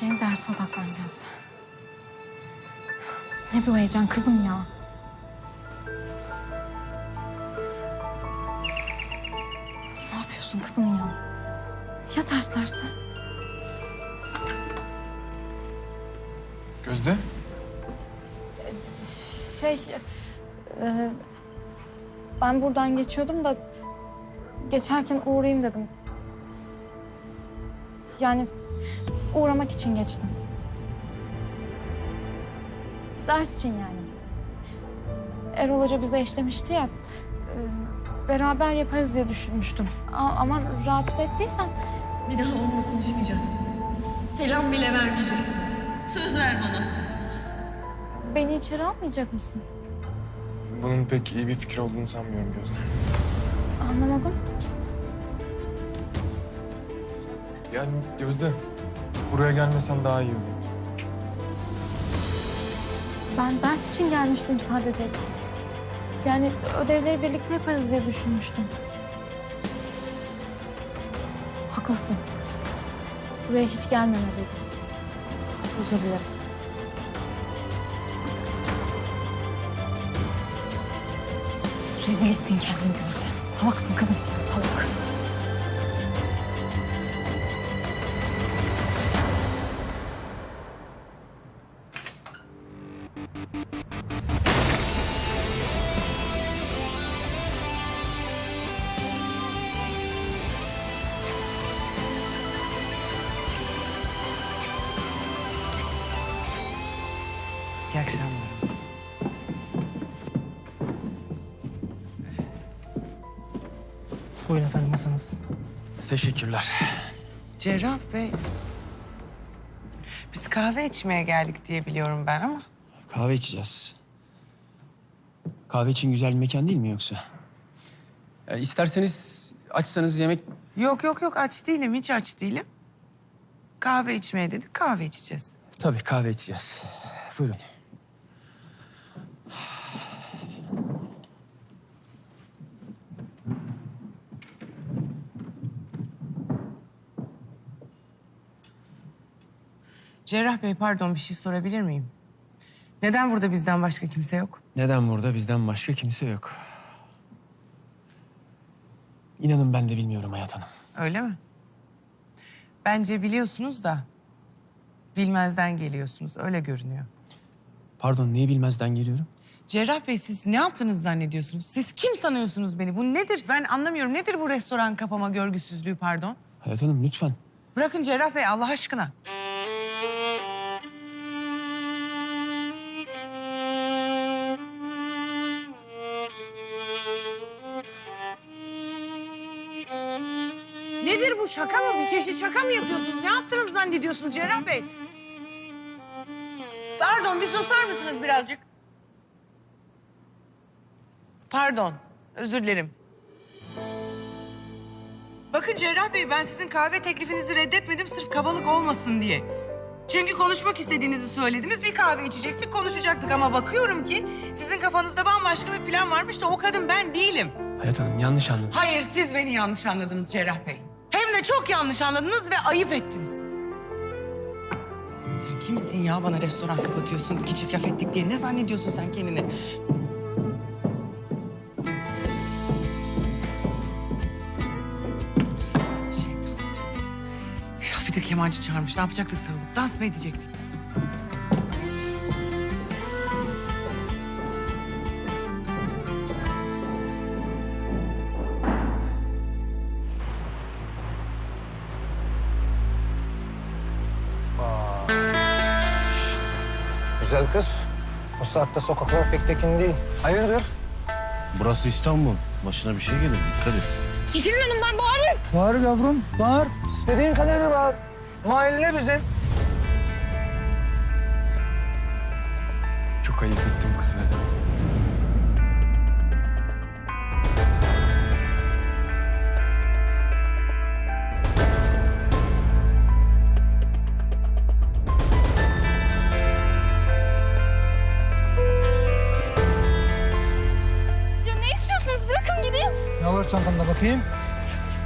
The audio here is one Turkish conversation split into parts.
vereceğin derse odaklan Gözde. Ne bu heyecan kızım ya. Ne yapıyorsun kızım ya? Ya terslerse? Gözde? Şey, e, ben buradan geçiyordum da geçerken uğrayayım dedim. Yani uğramak için geçtim. Ders için yani. Erol Hoca bize eşlemişti ya. e, beraber yaparız diye düşünmüştüm. A- ama rahatsız ettiysem Bir daha onunla konuşmayacaksın. Selam bile vermeyeceksin. Söz ver bana. beni içeri almayacak mısın? Bunun pek iyi bir fikir olduğunu sanmıyorum Gözde. Anlamadım. Yani Gözde, buraya gelmesen daha iyi olur. Ben ders için gelmiştim sadece. Yani ödevleri birlikte yaparız diye düşünmüştüm. Haklısın. Buraya hiç gelmemeliydim. Özür dilerim. Rezil ettin kendini Gözde. Salaksın kızım sen salak. İyi akşamlar. Buyurun efendim masanız. Teşekkürler. Cerrah Bey. Biz kahve içmeye geldik diye biliyorum ben ama. Kahve içeceğiz. Kahve için güzel bir mekan değil mi yoksa? Ya isterseniz açsanız yemek... Yok yok yok aç değilim hiç aç değilim. Kahve içmeye dedik kahve içeceğiz. Tabii kahve içeceğiz. Buyurun. Cerrah Bey pardon bir şey sorabilir miyim? Neden burada bizden başka kimse yok? Neden burada bizden başka kimse yok? İnanın ben de bilmiyorum Hayat Hanım. Öyle mi? Bence biliyorsunuz da bilmezden geliyorsunuz öyle görünüyor. Pardon neyi bilmezden geliyorum? Cerrah Bey siz ne yaptınız zannediyorsunuz? Siz kim sanıyorsunuz beni? Bu nedir? Ben anlamıyorum. Nedir bu restoran kapama görgüsüzlüğü pardon? Hayat Hanım lütfen. Bırakın Cerrah Bey Allah aşkına. Bu şaka mı? Bir çeşit şaka mı yapıyorsunuz? Ne yaptınız zannediyorsunuz Cerrah Bey? Pardon bir susar mısınız birazcık? Pardon özür dilerim. Bakın Cerrah Bey ben sizin kahve teklifinizi reddetmedim sırf kabalık olmasın diye. Çünkü konuşmak istediğinizi söylediniz. Bir kahve içecektik, konuşacaktık ama bakıyorum ki sizin kafanızda bambaşka bir plan varmış da o kadın ben değilim. Hayat Hanım yanlış anladın. Hayır siz beni yanlış anladınız Cerrah Bey. De çok yanlış anladınız ve ayıp ettiniz. Sen kimsin ya bana restoran kapatıyorsun, iki çift laf ettik diye. Ne zannediyorsun sen kendini? Şeytan. Ya bir de kemancı çağırmış. Ne yapacaktık sarılıp? Dans mı edecektik? Saatte sokaklar pek tekin değil. Hayırdır? Burası İstanbul. Başına bir şey gelir dikkat et. Bağır yavrum, bağır. İstediğin kadarını bağır. Mahalle bizim. Çok ayıp ettim kızı. Bakayım?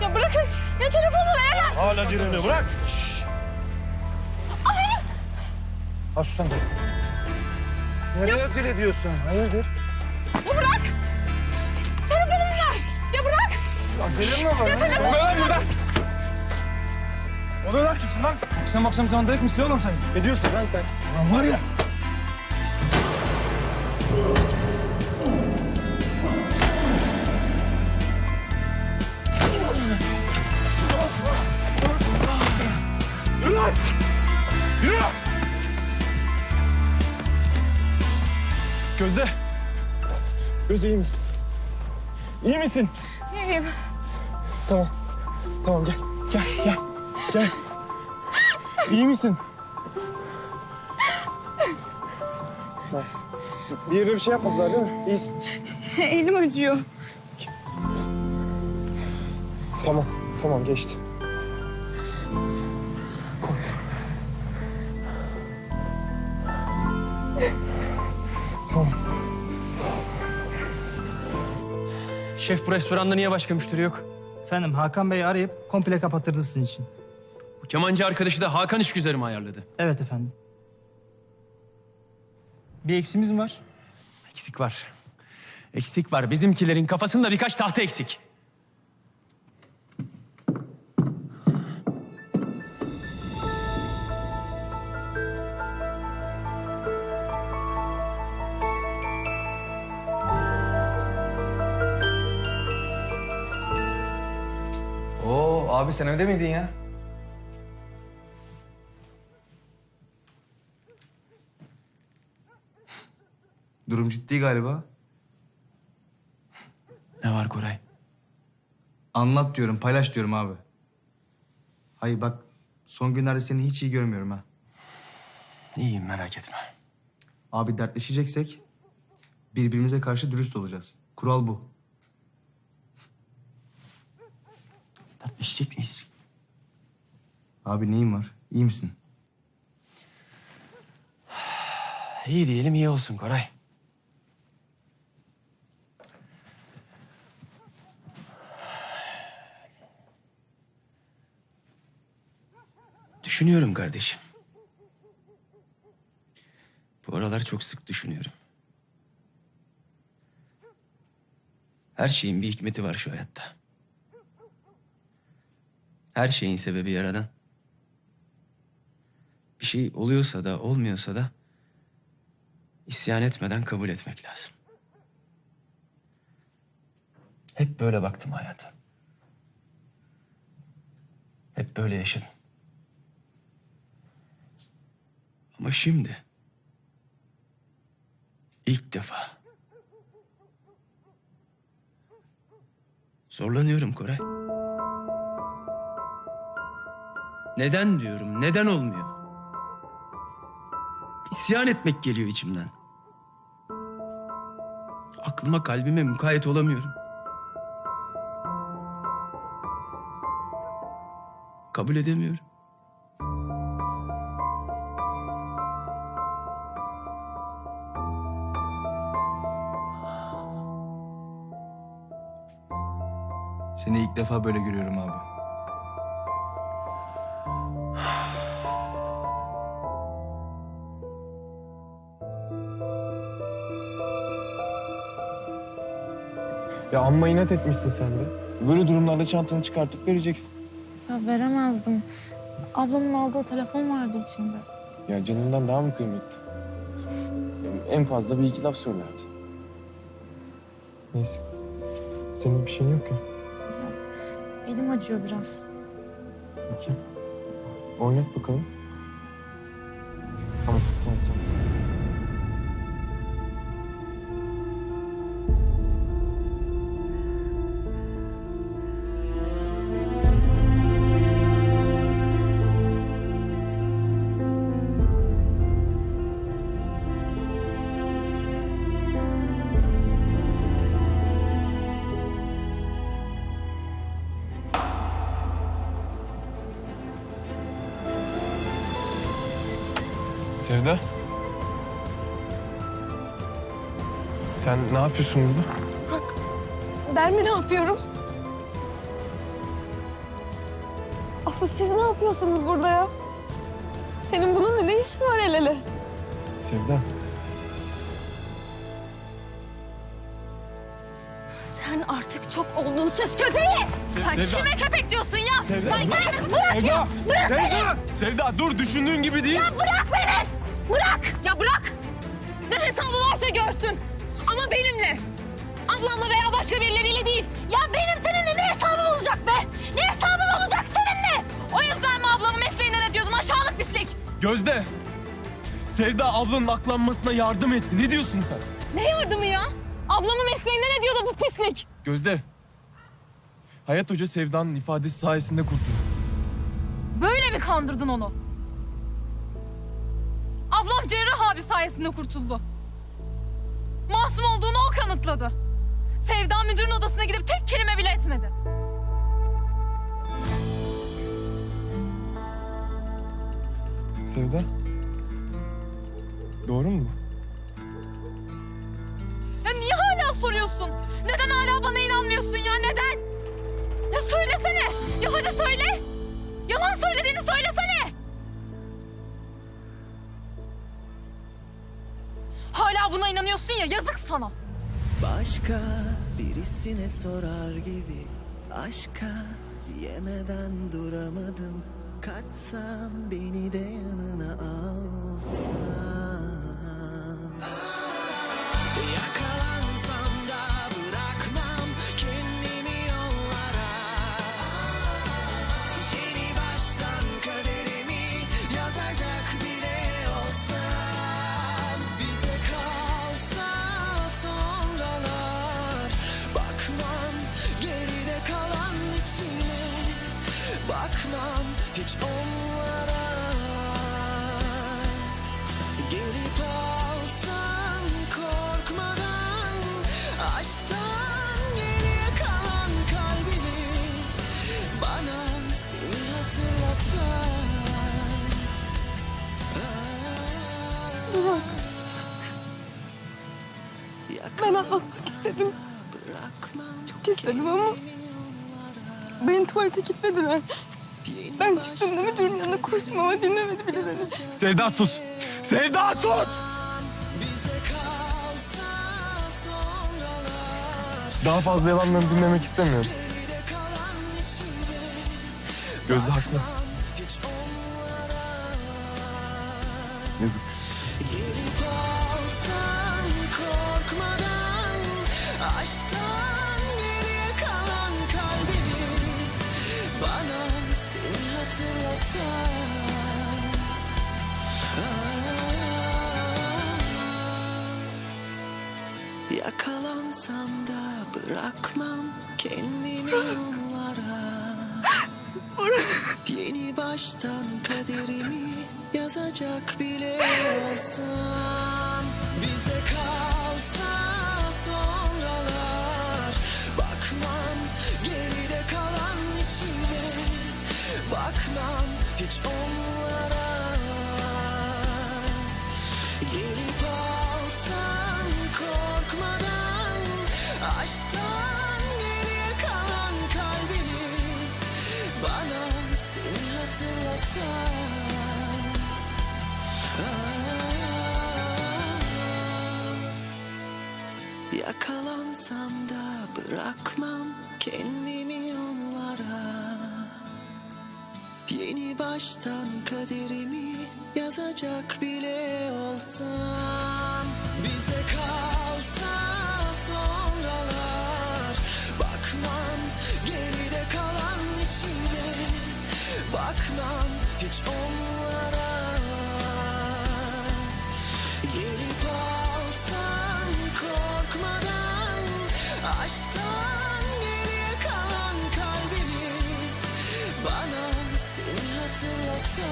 Ya bırakın. Ya telefonu veremem. Hala direniyor bırak. Aç şu çantayı. Nereye acele ediyorsun? Hayırdır? Ya bırak. Telefonumu ver. Ya bırak. Acele mi var? Ya telefonu lan buradan. O da lan kimsin lan? Akşam akşam tanıdık mısın oğlum sen? Ne diyorsun lan sen? Lan var ya. Gözde iyi misin? İyi misin? İyiyim. Tamam. Tamam gel. Gel gel. Gel. İyi misin? Tamam. Bir yerine bir şey yapmadılar değil mi? İyisin. Elim acıyor. Tamam. Tamam geçti. Şef bu restoranda niye başka müşteri yok? Efendim Hakan Bey arayıp komple kapatırdı sizin için. Bu kemancı arkadaşı da Hakan işgüzarı mı ayarladı? Evet efendim. Bir eksimiz mi var? Eksik var. Eksik var. Bizimkilerin kafasında birkaç tahta eksik. Abi sen evde miydin ya? Durum ciddi galiba. Ne var Koray? Anlat diyorum, paylaş diyorum abi. Hayır bak, son günlerde seni hiç iyi görmüyorum ha. İyiyim merak etme. Abi dertleşeceksek birbirimize karşı dürüst olacağız. Kural bu. Tartışacak miyiz? Abi neyin var? İyi misin? İyi diyelim iyi olsun Koray. Düşünüyorum kardeşim. Bu aralar çok sık düşünüyorum. Her şeyin bir hikmeti var şu hayatta. Her şeyin sebebi yaradan. Bir şey oluyorsa da olmuyorsa da isyan etmeden kabul etmek lazım. Hep böyle baktım hayata. Hep böyle yaşadım. Ama şimdi ilk defa zorlanıyorum Koray. Neden diyorum, neden olmuyor? İsyan etmek geliyor içimden. Aklıma kalbime mukayyet olamıyorum. Kabul edemiyorum. Seni ilk defa böyle görüyorum abi. Amma inat etmişsin sen de. Böyle durumlarda çantanı çıkartıp vereceksin. Ya veremezdim. Ablamın aldığı telefon vardı içinde. Ya canından daha mı kıymetli? En fazla bir iki laf söylerdi. Neyse. Senin bir şeyin yok ya. Elim acıyor biraz. Bakayım. Oynat bakalım. Tamam, tamam, tamam. Sen ne yapıyorsun burada? Ben mi ne yapıyorum? Asıl siz ne yapıyorsunuz burada ya? Senin bununla ne işin var el ele? Sevda. Sen artık çok oldun süs köpeği. Sen kime köpek diyorsun ya? Sevda, Sen bırak. kime bırak ya? Bırak Sevda! Sevda dur düşündüğün gibi değil. Bırak beni! Bırak! Ya bırak! Ne hesabı varsa görsün. Ama benimle. Ablamla veya başka birileriyle değil. Ya benim seninle ne hesabım olacak be? Ne hesabım olacak seninle? O yüzden mi ablamı mesleğinden ediyordun aşağılık pislik? Gözde. Sevda ablanın aklanmasına yardım etti. Ne diyorsun sen? Ne yardımı ya? Ablamı mesleğinden ediyordu bu pislik. Gözde. Hayat Hoca Sevda'nın ifadesi sayesinde kurtuldu. Böyle mi kandırdın onu? Ablam Cerrah abi sayesinde kurtuldu. Masum olduğunu o kanıtladı. Sevda müdürün odasına gidip tek kelime bile etmedi. Sevda. Doğru mu bu? Ya niye hala soruyorsun? Neden hala bana inanmıyorsun ya neden? Ya söylesene. Ya hadi söyle. Yalan söylediğini söylesene. Buna inanıyorsun ya yazık sana. Başka birisine sorar gibi aşka diyemeden duramadım Kaçsam beni de yanına alsan Bakmam hiç onlara Gelip alsan korkmadan Aşktan geriye kalan kalbimi Bana seni hatırlatan Ben atmak istedim. Çok istedim ama beni tuvalete gitmediler. Ben çıktığımda müdürün yanına koştum ama dinlemedi bile beni. Sevda sus. Sevda sus! Daha fazla yalanlarını dinlemek istemiyorum. Gözde haklı. Yazık. Yakalansam da bırakmam kendimi yollara Yeni baştan kaderimi yazacak bile olsam. Bize kalsa Yakalansam da bırakmam kendimi Yeni baştan kaderimi yazacak bile olsam Bize kalsa seni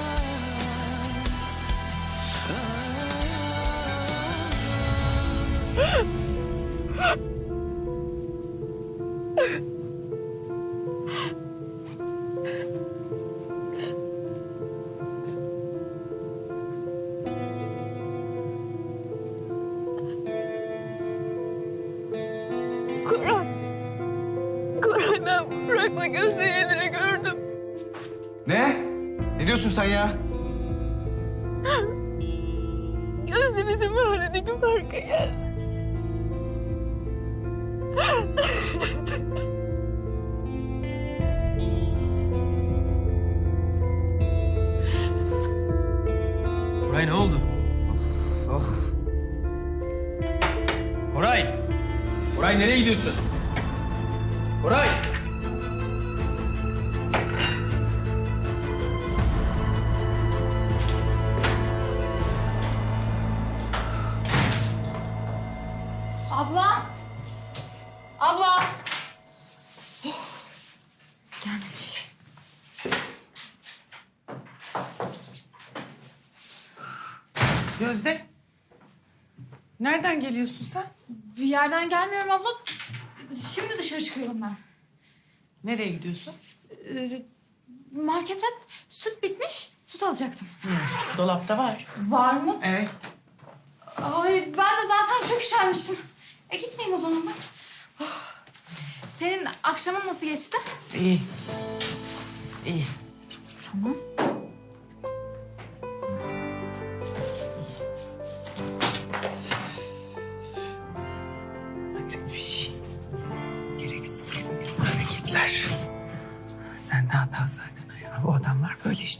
Koray! Koray nereye gidiyorsun? Koray! Yerden gelmiyorum abla. Şimdi dışarı çıkıyorum ben. Nereye gidiyorsun? Ee, markete süt bitmiş. Süt alacaktım. Dolapta var. Var mı? Evet. Ay ben de zaten çok üşenmiştim. E gitmeyeyim o zaman ben. Oh. Senin akşamın nasıl geçti? İyi. İyi. Tamam.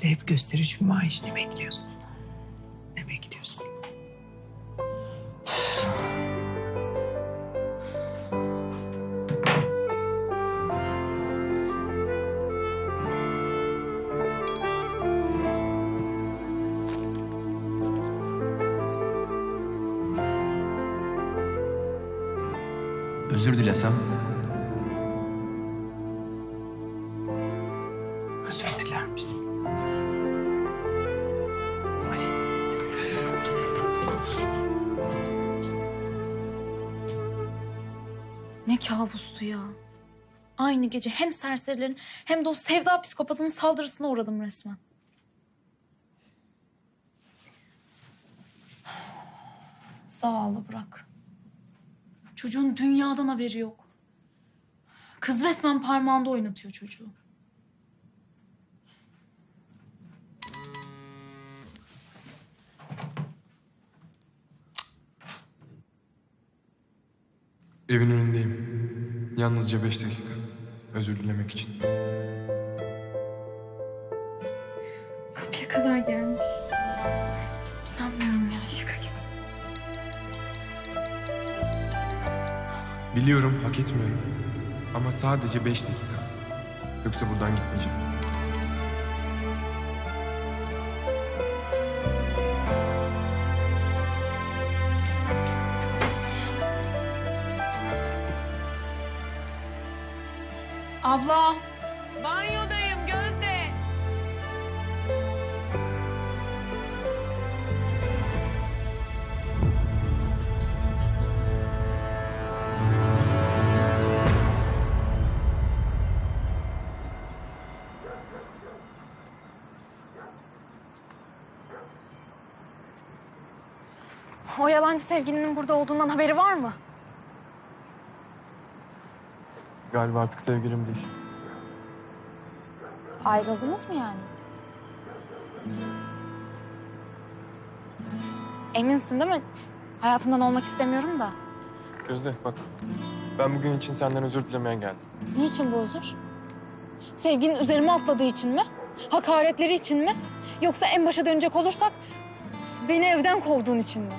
İşte hep gösterici maaş. Ne bekliyorsun? Ne bekliyorsun? Özür dilesem. Aynı gece hem serserilerin hem de o sevda psikopatının saldırısına uğradım resmen. Zavallı bırak. Çocuğun dünyadan haberi yok. Kız resmen parmağında oynatıyor çocuğu. Evin önündeyim. Yalnızca beş dakika. Özür dilemek için. Kapıya kadar gelmiş. İnanmıyorum ya şaka gibi. Biliyorum hak etmiyorum. Ama sadece beş dakika. Yoksa buradan gitmeyeceğim. Abla! Banyodayım Gözde. O yalancı sevgilinin burada olduğundan haberi var mı? Galiba artık sevgilim değil. Ayrıldınız mı yani? Eminsin değil mi? Hayatımdan olmak istemiyorum da. Gözde bak. Ben bugün için senden özür dilemeye geldim. Niçin bu özür? Sevginin üzerime atladığı için mi? Hakaretleri için mi? Yoksa en başa dönecek olursak beni evden kovduğun için mi?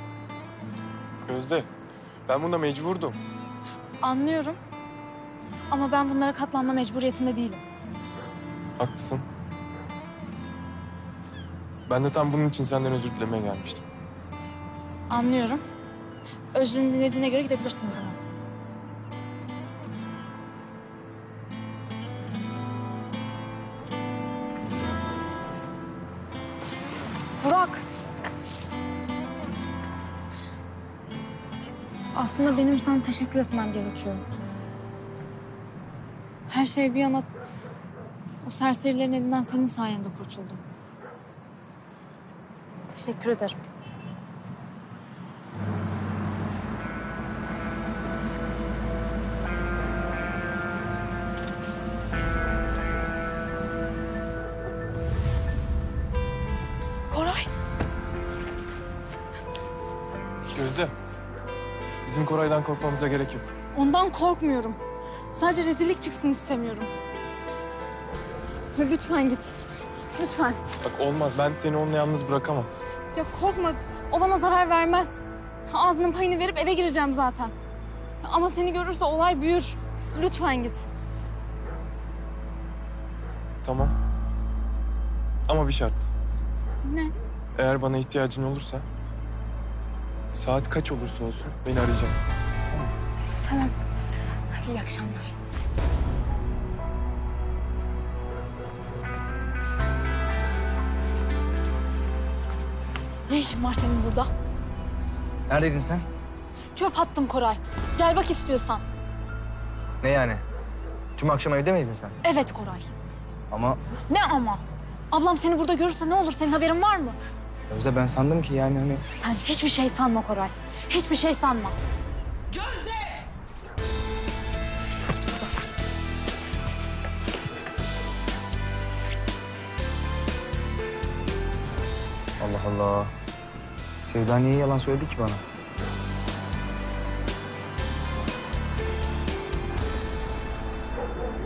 Gözde. Ben buna mecburdum. Anlıyorum. Ama ben bunlara katlanma mecburiyetinde değilim. Haklısın. Ben de tam bunun için senden özür dilemeye gelmiştim. Anlıyorum. Özrünü dinlediğine göre gidebilirsin o zaman. Burak. Aslında benim sana teşekkür etmem gerekiyor her şey bir yana... ...o serserilerin elinden senin sayende kurtuldum. Teşekkür ederim. Koray. Gözde. Bizim Koray'dan korkmamıza gerek yok. Ondan korkmuyorum. Sadece rezillik çıksın istemiyorum. Lütfen git. Lütfen. Bak olmaz ben seni onunla yalnız bırakamam. Ya korkma. O bana zarar vermez. Ağzının payını verip eve gireceğim zaten. Ama seni görürse olay büyür. Lütfen git. Tamam. Ama bir şart. Ne? Eğer bana ihtiyacın olursa... Saat kaç olursa olsun beni arayacaksın. Tamam. Hadi iyi akşamlar. Ne işin var senin burada? Neredeydin sen? Çöp attım Koray. Gel bak istiyorsan. Ne yani? Tüm akşam evde miydin sen? Evet Koray. Ama Ne ama? Ablam seni burada görürse ne olur? Senin haberin var mı? Gözde ben sandım ki yani hani... Sen hiçbir şey sanma Koray. Hiçbir şey sanma. Allah Allah. Sevda niye yalan söyledi ki bana?